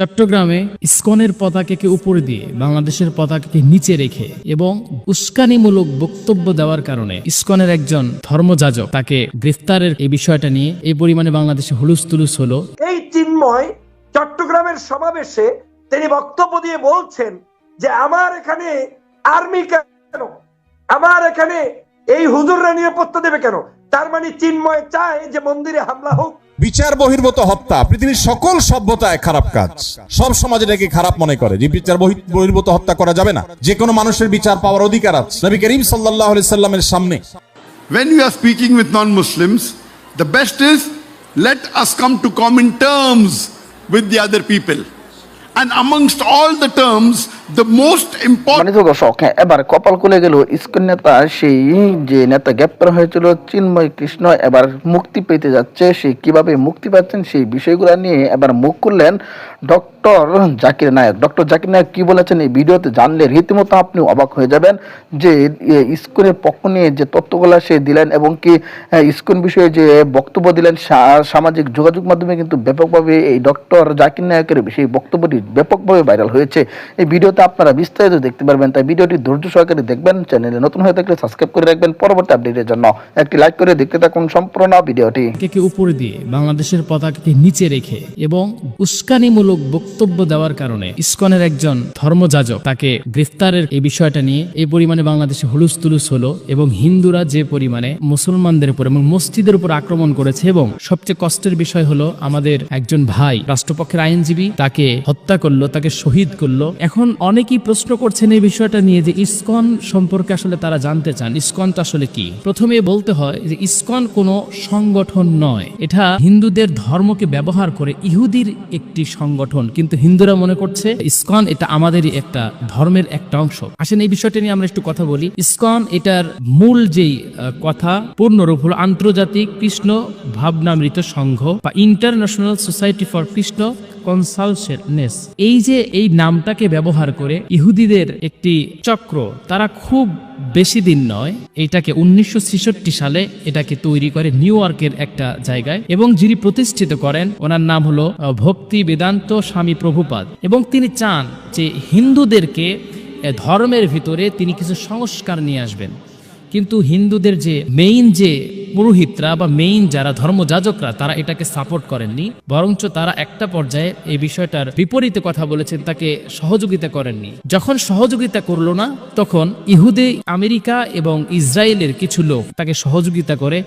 চট্টগ্রামে ইসকনের পতাকাকে উপরে দিয়ে বাংলাদেশের পতাকাকে নিচে রেখে এবং উস্কানিমূলক বক্তব্য দেওয়ার কারণে ইসকনের একজন ধর্মযাজক তাকে গ্রেফতারের এই বিষয়টা নিয়ে এই পরিমাণে বাংলাদেশে হুলুস তুলুস হলো। এই চিন্ময় চট্টগ্রামের সমাবেশে তিনি বক্তব্য দিয়ে বলছেন যে আমার এখানে আর্মি কেন? আমার এখানে এই হুজুররা নিরাপত্তা দেবে কেন? তার মানে চিন্ময় চায় যে মন্দিরে হামলা হোক বিচার বহির্ভূত হত্যা পৃথিবীর সকল সভ্যতায় খারাপ কাজ সব সমাজ এটাকে খারাপ মনে করে যে বিচার বহি- বহির্ভূত হত্যা করা যাবে না যে কোনো মানুষের বিচার পাওয়ার অধিকার আছে নবী করিম সাল্লাহ সাল্লামের সামনে when we are speaking with non Muslims, the best is let us come to common terms with the other people. And amongst all the terms. মানিত দর্শক হ্যাঁ, এবার কপাল খুলে গেল ইস্কন নেতা সেই যে নেতা গ্রেপ্তার হয়েছিল চিন্ময় কৃষ্ণ এবার মুক্তি পেতে যাচ্ছে সে কীভাবে মুক্তি পাচ্ছেন সেই বিষয়গুলো নিয়ে এবার মুখ খুললেন ডক্টর জাকির নায়ক। ডক্টর জাকির নায়ক কি বলেছেন এই ভিডিওতে জানলে রীতিমতো আপনি অবাক হয়ে যাবেন যে এ, ইস্কনের পক্ষ নিয়ে যে তথ্যগুলো সে দিলেন এবং কি ইস্কন বিষয়ে যে বক্তব্য দিলেন সামাজিক যোগাযোগ মাধ্যমে কিন্তু ব্যাপকভাবে এই ডক্টর জাকির নায়কের সেই বক্তব্যটি ব্যাপকভাবে ভাইরাল হয়েছে। এই ভিডিওতে আপনারা বিস্তারিত দেখতে পারবেন, তাই ভিডিওটি ধৈর্য সহকারে দেখবেন, চ্যানেলে নতুন হয়ে থাকলে সাবস্ক্রাইব করে রাখবেন, পরবর্তী আপডেটের জন্য। একটি লাইক করে দেখতে থাকুন সম্পূর্ণ ভিডিওটি। পতাকাকে উপরে দিয়ে বাংলাদেশের পতাকাকে নিচে রেখে এবং উস্কানিমূলক বক্তব্য দেওয়ার কারণে ইসকনের একজন ধর্মযাজক তাকে গ্রেফতারের এই বিষয়টা নিয়ে এই পরিমাণে বাংলাদেশে হুলুস তুলুস হলো এবং হিন্দুরা যে পরিমাণে মুসলমানদের উপর এবং মসজিদের উপর আক্রমণ করেছে এবং সবচেয়ে কষ্টের বিষয় হলো আমাদের একজন ভাই, রাষ্ট্রপক্ষের আইনজীবী, তাকে হত্যা করল, তাকে শহীদ করল। এখন অনেকেই প্রশ্ন করছেন এই বিষয়টা নিয়ে যে ইস্কন সম্পর্কে আসলে তারা জানতে চান। ইসকনটা আসলে কি? প্রথমে বলতে হয় যে ইস্কন কোনো সংগঠন নয়। এটা হিন্দুদের ধর্মকে ব্যবহার করে ইহুদির একটি সংগঠন। কিন্তু হিন্দুরা মনে করছে ইস্কন এটা আমাদেরই একটা ধর্মের একটা অংশ। আসেন এই বিষয়টা নিয়ে আমরা একটু কথা বলি। ইস্কন এটার মূল যেই কথা পূর্ণরূপ হল আন্তর্জাতিক কৃষ্ণ ভাবনামৃত সংঘ বা international society for Krishna consciousness এই যে এই নামটাকে ব্যবহার করে ইহুদিদের একটি চক্র, তারা খুব বেশি দিন নয়, এটাকে উনিশশো ছেষট্টি সালে এটাকে তৈরি করে নিউ ইয়র্কের একটা জায়গায় এবং যিনি প্রতিষ্ঠিত করেন, ওনার নাম হলো ভক্তি বেদান্ত স্বামী প্রভুপাদ। এবং তিনি চান যে হিন্দুদেরকে ধর্মের ভিতরে তিনি কিছু সংস্কার নিয়ে আসবেন। কিন্তু হিন্দুদের যে মেইন যে পুরোহিতরা বা মেইন যারা ধর্মযাজকরা, তারা এটাকে সাপোর্ট করেননি। বরঞ্চ তারা একটা পর্যায়ে এই বিষয়টার বিপরীতে কথা বলেছেন, তাকে সহযোগিতা করেননি। যখন সহযোগিতা করল না, তখন ইহুদে, আমেরিকা এবং ইসরায়েলের কিছু লোক তাকে সহযোগিতা করে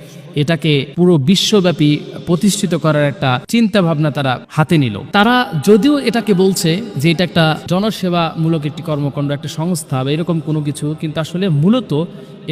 এটাকে পুরো বিশ্বব্যাপী প্রতিষ্ঠিত করার একটা চিন্তা ভাবনা তারা হাতে নিল। তারা যদিও এটাকে বলছে যে এটা একটা জনসেবামূলক একটি কর্মকাণ্ড, একটা সংস্থা বা এরকম কোনো কিছু, কিন্তু আসলে মূলত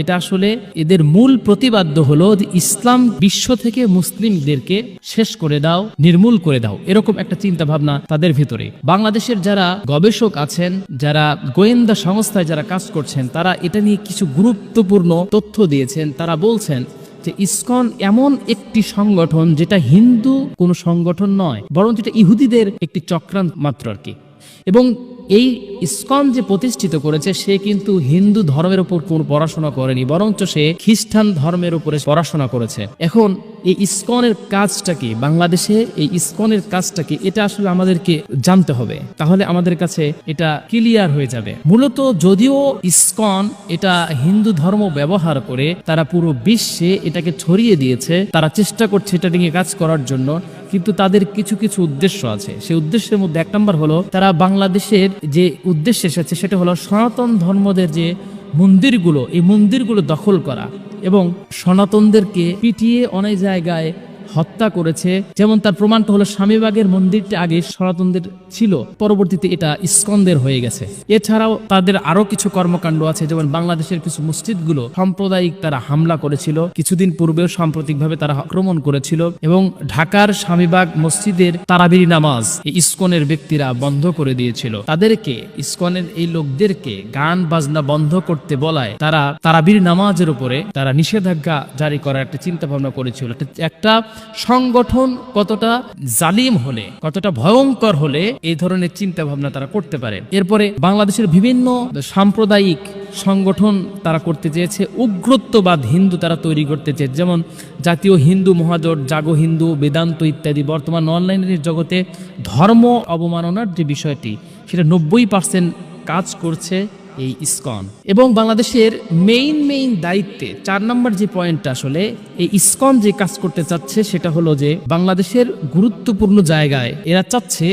এটা আসলে এদের মূল প্রতিবাদ্য হলো যে ইসলাম বিশ্ব থেকে মুসলিমদেরকে শেষ করে দাও, নির্মূল করে দাও, এরকম একটা চিন্তা ভাবনা তাদের ভিতরে। বাংলাদেশের যারা গবেষক আছেন, যারা গোয়েন্দা সংস্থায় যারা কাজ করছেন, তারা এটা নিয়ে কিছু গুরুত্বপূর্ণ তথ্য দিয়েছেন। তারা বলছেন যে ইসকন এমন একটি সংগঠন যেটা হিন্দু কোনো সংগঠন নয় বরং যেটা ইহুদিদের একটি চক্রান্ত মাত্র আর কি। এবং এই ইস্কন যে প্রতিষ্ঠিত করেছে, সে কিন্তু হিন্দু ধর্মের উপর কোন পড়াশোনা করেনি, বরঞ্চ সে খ্রিস্টান ধর্মের উপরে পড়াশোনা করেছে। এখন এই ইস্কনের কাজটা কি? বাংলাদেশে এই ইস্কনের কাজটা কি? এটা আসলে আমাদেরকে জানতে হবে। তাহলে আমাদের কাছে এটা ক্লিয়ার হয়ে যাবে। মূলত যদিও ইস্কন এটা হিন্দু ধর্ম ব্যবহার করে, তারা পুরো বিশ্বে এটাকে ছড়িয়ে দিয়েছে, তারা চেষ্টা করছে এটা নিয়ে কাজ করার জন্য। কিন্তু তাদের কিছু কিছু উদ্দেশ্য আছে। সেই উদ্দেশ্যের মধ্যে এক নম্বর হলো, তারা বাংলাদেশের যে উদ্দেশ্য এসেছে, সেটা হলো সনাতন ধর্মদের যে মন্দিরগুলো, এই মন্দিরগুলো দখল করা এবং সনাতনদেরকে পিটিয়ে অনেক জায়গায় হত্যা করেছে। যেমন তার প্রমাণটা হলো স্বামীবাগের মন্দিরটা আগে সনাতনদের ছিল, পরবর্তীতে এটা ইস্কনদের হয়ে গেছে। এছাড়াও তাদের আরও কিছু কর্মকাণ্ড আছে, যেমন বাংলাদেশের কিছু মসজিদগুলো সাম্প্রদায়িক তারা হামলা করেছিল। কিছুদিন পূর্বেও সাম্প্রতিকভাবে তারা আক্রমণ করেছিল এবং ঢাকার স্বামীবাগ মসজিদের তারাবির নামাজ ইস্কনের ব্যক্তিরা বন্ধ করে দিয়েছিল। তাদেরকে, ইস্কনের এই লোকদেরকে গান বাজনা বন্ধ করতে বলায় তারা তারাবির নামাজের উপরে তারা নিষেধাজ্ঞা জারি করার একটা চিন্তা ভাবনা করেছিল। একটা সংগঠন কতটা জালিম হলে, কতটা ভয়ঙ্কর হলে এই ধরনের চিন্তা ভাবনা তারা করতে পারে। এরপরে বাংলাদেশের বিভিন্ন সাম্প্রদায়িক সংগঠন তারা করতে চেয়েছে, উগ্রত্ববাদ হিন্দু তারা তৈরি করতে চেয়েছে। যেমন জাতীয় হিন্দু মহাজোট, জাগো হিন্দু, বেদান্ত ইত্যাদি বর্তমান অনলাইনের জগতে ধর্ম অবমাননার যে বিষয়টি, সেটা নব্বই পার্সেন্ট কাজ করছে এই ইসকন। এবং বাংলাদেশের মেইন মেইন দায়িত্বে চার নম্বর যে পয়েন্টটা আসলে, এই ইসকন যে কাজ করতে চাচ্ছে, সেটা হলো যে বাংলাদেশের গুরুত্বপূর্ণ জায়গায় এরা চাচ্ছে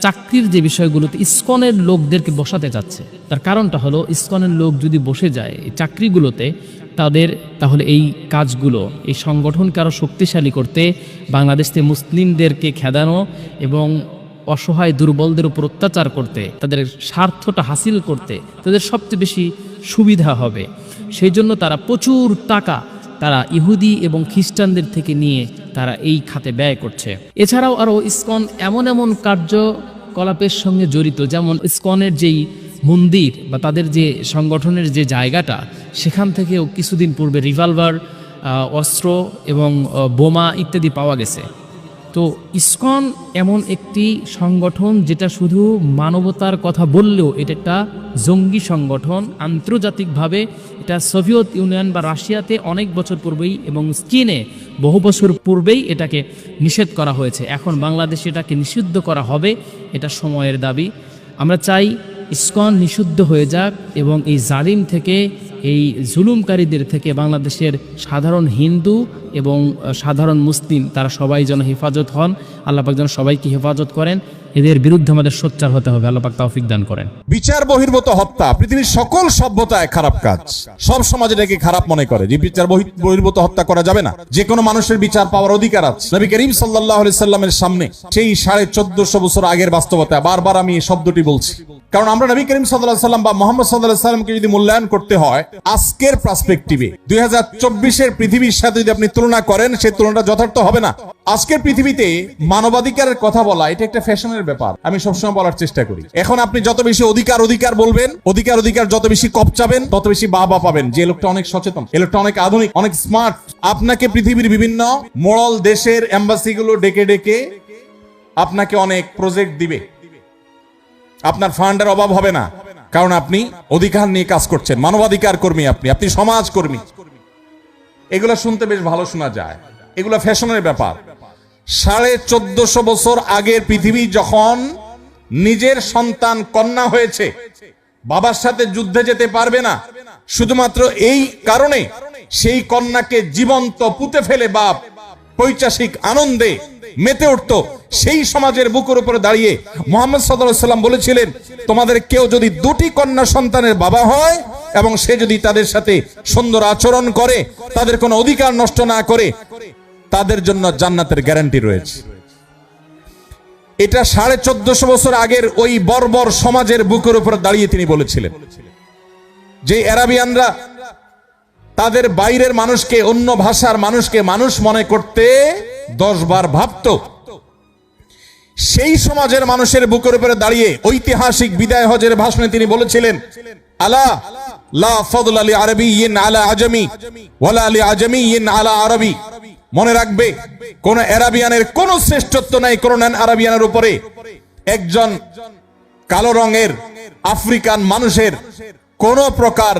চাকরির যে বিষয়গুলোতে ইসকনের লোকদেরকে বসাতে চাচ্ছে। তার কারণটা হলো, ইসকনের লোক যদি বসে যায় এই চাকরিগুলোতে, তাদের তাহলে এই কাজগুলো, এই সংগঠনকে আরও শক্তিশালী করতে বাংলাদেশে মুসলিমদেরকে খেদানো এবং অসহায় দুর্বলদের উপর অত্যাচার করতে, তাদের স্বার্থটা হাসিল করতে তাদের সবচেয়ে বেশি সুবিধা হবে। সেই জন্য তারা প্রচুর টাকা তারা ইহুদি এবং খ্রিস্টানদের থেকে নিয়ে তারা এই খাতে ব্যয় করছে। এছাড়াও আরও ইসকন এমন এমন কার্যকলাপের সঙ্গে জড়িত, যেমন ইসকনের যেই মন্দির বা তাদের যে সংগঠনের যে জায়গাটা, সেখান থেকেও কিছুদিন পূর্বে রিভলভার অস্ত্র এবং বোমা ইত্যাদি পাওয়া গেছে। তো ইসকন এমন একটি সংগঠন যেটা শুধু মানবতার কথা বললেও এটা একটা জঙ্গি সংগঠন। আন্তর্জাতিকভাবে এটা সোভিয়েত ইউনিয়ন বা রাশিয়াতে অনেক বছর পূর্বেই এবং চীনে বহু বছর পূর্বেই এটাকে নিষেধ করা হয়েছে। এখন বাংলাদেশে এটাকে নিষিদ্ধ করা হবে, এটা সময়ের দাবি। আমরা চাই ইসকন নিষিদ্ধ হয়ে যাক এবং এই জালিম থেকে এই জুলুমকারীদের থেকে বাংলাদেশের সাধারণ হিন্দু এবং সাধারণ মুসলিম, তারা সবাই যেন হেফাজত হন। আল্লাহ যেন সবাইকে হেফাজত করেন। এদের বিরুদ্ধে আমাদের সোচ্চার হতে হবে। আল্লাপাক তৌফিক দান করেন। বিচার বহির্ভূত হত্যা, পৃথিবীর সকল সভ্যতায় খারাপ কাজ। সব সমাজ এটাকে খারাপ মনে করে। যে বিচার বহির্ভূত হত্যা করা যাবে না, যে কোনো মানুষের বিচার পাওয়ার অধিকার আছে। নবী করিম সাল্লাহ সাল্লামের সামনে সেই সাড়ে চোদ্দশো বছর আগের বাস্তবতা, বারবার আমি এই শব্দটি বলছি। কারণ আমরা নবী করিম সাল্লাহ সাল্লাম বা মোহাম্মদ সাল্লাহ সাল্লামকে যদি মূল্যায়ন করতে হয়, আজকের পার্সপেক্টিভে দুই হাজার চব্বিশের পৃথিবীর সাথে যদি আপনি তুলনা করেন, সেই তুলনাটা যথার্থ হবে না। আজকের পৃথিবীতে মানবাধিকারের কথা বলা, এটা একটা ফ্যাশনের ব্যাপার। আমি সবসময় বলার চেষ্টা করি। এখন আপনি যত বেশি অধিকার অধিকার বলবেন, অধিকার অধিকার যত বেশি কপচাবেন, তত বেশি বাবা পাবেন। যে লোকটা অনেক সচেতন, এ লোকটা অনেক আধুনিক, অনেক স্মার্ট। আপনাকে পৃথিবীর বিভিন্ন মোড়ল দেশের এম্বাসি গুলো ডেকে ডেকে আপনাকে অনেক প্রজেক্ট দিবে। আপনার ফান্ডের অভাব হবে না, কারণ আপনি অধিকার নিয়ে কাজ করছেন। মানবাধিকার কর্মী আপনি আপনি সমাজ কর্মী। এগুলো শুনতে বেশ ভালো শোনা যায়। এগুলো ফ্যাশনের ব্যাপার। সাড়ে চোদ্দশো বছর আগের পৃথিবী যখন নিজের সন্তান কন্যা হয়েছে, বাবার সাথে যুদ্ধে যেতে পারবে না। শুধুমাত্র এই কারণে সেই কন্যাকে জীবন্ত পুঁতে ফেলে বাপ পৈচাসিক আনন্দে মেতে উঠত। সেই সমাজের বুকের উপরে দাঁড়িয়ে মোহাম্মদ সাল্লাম বলেছিলেন, তোমাদের কেউ যদি দুটি কন্যা সন্তানের বাবা হয় এবং সে যদি তাদের সাথে সুন্দর আচরণ করে, তাদের কোনো অধিকার নষ্ট না করে তাদের জন্য জান্নাতের গ্যারান্টি রয়েছে। এটা সাড়ে চোদ্দশো বছর আগের ওই বর্বর সমাজের বুকের উপর দাঁড়িয়ে তিনি বলেছিলেন। যে অ্যারাবিয়ানরা তাদের বাইরের মানুষকে, অন্য ভাষার মানুষকে মানুষ মনে করতে দশ বার ভাবত। সেই সমাজের মানুষের বুকের উপরে দাঁড়িয়ে ঐতিহাসিক বিদায় হজের ভাষণে তিনি বলেছিলেন, আলা, লা ফদল আলী আরবি ইন আলা আজমি ওয়ালা আলী আজমি ইন আলা আরবি। মনে রাখবে, কোন অ্যারাবিয়ানের কোন শ্রেষ্ঠত্ব নাই, কোন নন আরাবিয়ানের উপরে। একজন কালো রঙের আফ্রিকান মানুষের কোন প্রকার,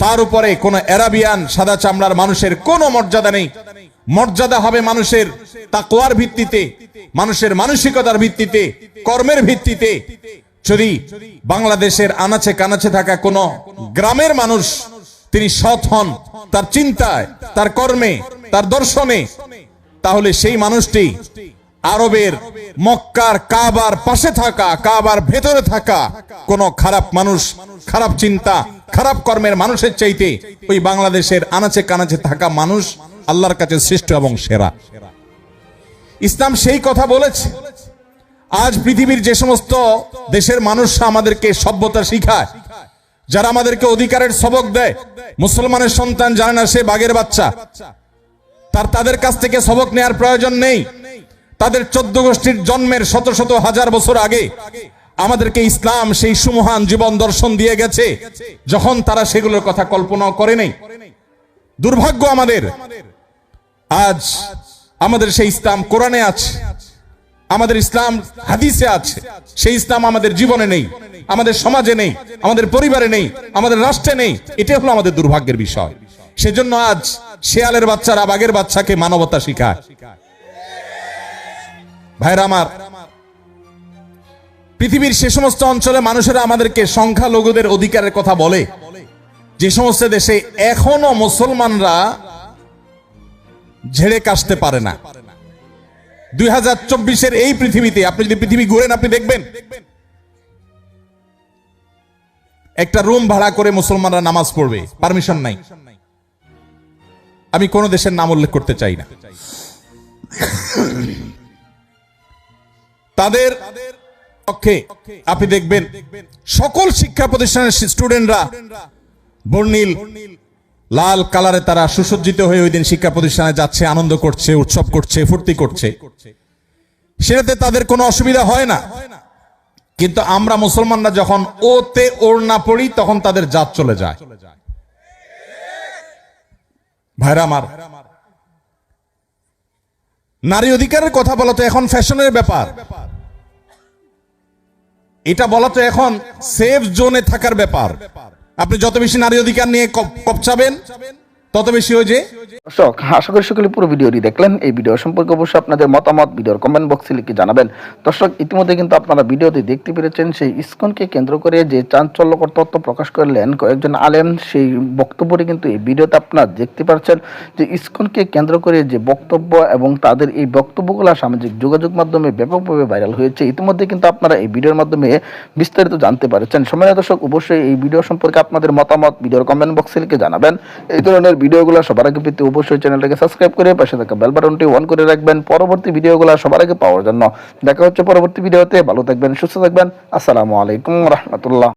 তার উপরে কোন অ্যারাবিয়ান সাদা চামড়ার মানুষের কোন মর্যাদা নেই। মর্যাদা হবে মানুষের তাকওয়ার ভিত্তিতে, মানুষের মানসিকতার ভিত্তিতে, কর্মের ভিত্তিতে। যদি বাংলাদেশের আনাচে কানাচে থাকা কোন গ্রামের মানুষ তিনি সৎ হন, তার চিন্তায়, তার কর্মে তার দর্শনে, তাহলে সেই মানুষটি আরবের মক্কার কাবার পাশে থাকা, কাবার ভেতরে থাকা কোন খারাপ মানুষ, খারাপ চিন্তা, খারাপ কর্মের মানুষের চাইতে ওই বাংলাদেশের আনাচে কানাচে থাকা মানুষ আল্লাহর কাছে শ্রেষ্ঠ এবং সেরা। ইসলাম সেই কথা বলেছে। আজ পৃথিবীর যে সমস্ত দেশের মানুষরা আমাদেরকে সভ্যতা শিখায়, যারা আমাদেরকে অধিকারের সবক দেয়, মুসলমানের সন্তান জানে না সে বাঘের বাচ্চা। তার তাদের কাছ থেকে সবক নেয়ার প্রয়োজন নেই। তাদের চোদ্দ গোষ্ঠীর জন্মের শত শত হাজার বছর আগে আমাদেরকে ইসলাম সেই সুমহান জীবন দর্শন দিয়ে গেছে, যখন তারা সেগুলোর কথা কল্পনা করে নেই। দুর্ভাগ্য আমাদের, আজ আমাদের সেই ইসলাম কোরআনে আছে, আমাদের ইসলাম হাদিসে আছে, সেই ইসলাম আমাদের জীবনে নেই, আমাদের সমাজে নেই, আমাদের পরিবারে নেই, আমাদের রাষ্ট্রে নেই এটা হলো আমাদের দুর্ভাগ্যের বিষয়। সেজন্য আজ শেয়ালের বাচ্চারা বাঘের বাচ্চাকে মানবতা শিখায়। ভাইরা আমার, পৃথিবীর সে সমস্ত অঞ্চলে মানুষেরা আমাদেরকে সংখ্যালঘুদের অধিকারের কথা বলে। যে সমস্ত দেশে এখনও মুসলমানরা ঝেড়ে কাশতে পারে না। দুই হাজার চব্বিশের এই পৃথিবীতে, আপনি যদি পৃথিবী ঘুরেন, আপনি দেখবেন একটা রুম ভাড়া করে মুসলমানরা নামাজ পড়বে। পারমিশন নাই। আমি কোন দেশের নাম উল্লেখ করতে চাই না। তাদের পক্ষে আপনি দেখবেন সকল শিক্ষা প্রতিষ্ঠানের স্টুডেন্টরা বর্ণিল, লাল কালারে তারা সুসজ্জিত হয়ে ওই দিন শিক্ষা প্রতিষ্ঠানে যাচ্ছে, আনন্দ করছে, উৎসব করছে, ফুর্তি করছে। সেটাতে তাদের কোনো অসুবিধা হয় না। কিন্তু আমরা মুসলমানরা যখন ওতে ওর না পড়ি, তখন তাদের জাত চলে যায়। ভাইরা আমার, নারী অধিকারের কথা বলা তো এখন ফ্যাশনের ব্যাপার। এটা বলা তো এখন সেফ জোনে থাকার ব্যাপার। আপনি যত বেশি নারী অধিকার নিয়ে কপ- কপচাবেন তত বেশি ওই যে দর্শক, আশা করি সকলে পুরো ভিডিওটি দেখলেন। এই ভিডিও সম্পর্কে অবশ্যই আপনাদের মতামত ভিডিওর কমেন্ট বক্সে লিখে জানাবেন। দর্শক, ইতিমধ্যে কিন্তু আপনারা ভিডিওতে দেখতে পেরেছেন, সেই ইসকনকে কেন্দ্র করে যে চাঞ্চল্যকর তথ্য প্রকাশ করলেন কয়েকজন আলেম, সেই বক্তব্যটি কিন্তু এই ভিডিওতে আপনারা দেখতে পাচ্ছেন যে ইসকনকে কেন্দ্র করে যে বক্তব্য এবং তাদের এই বক্তব্যগুলো সামাজিক যোগাযোগ মাধ্যমে ব্যাপকভাবে ভাইরাল হয়েছে। ইতিমধ্যে কিন্তু আপনারা এই ভিডিওর মাধ্যমে বিস্তারিত জানতে পারছেন। সময় দর্শক, অবশ্যই এই ভিডিও সম্পর্কে আপনাদের মতামত ভিডিওর কমেন্ট বক্সে লিখে জানাবেন। এই ধরনের ভিডিওগুলো সবার আগে পেতে অবশ্যই চ্যানেলটাকে সাবস্ক্রাইব করে পাশে থাকা বেল বাটনটি অন করে রাখবেন। পরবর্তী ভিডিওগুলো সবার আগে পাওয়ার জন্য। দেখা হচ্ছে পরবর্তী ভিডিওতে। ভালো থাকবেন, সুস্থ থাকবেন। আসসালামু আলাইকুম রহমতুল্লাহ।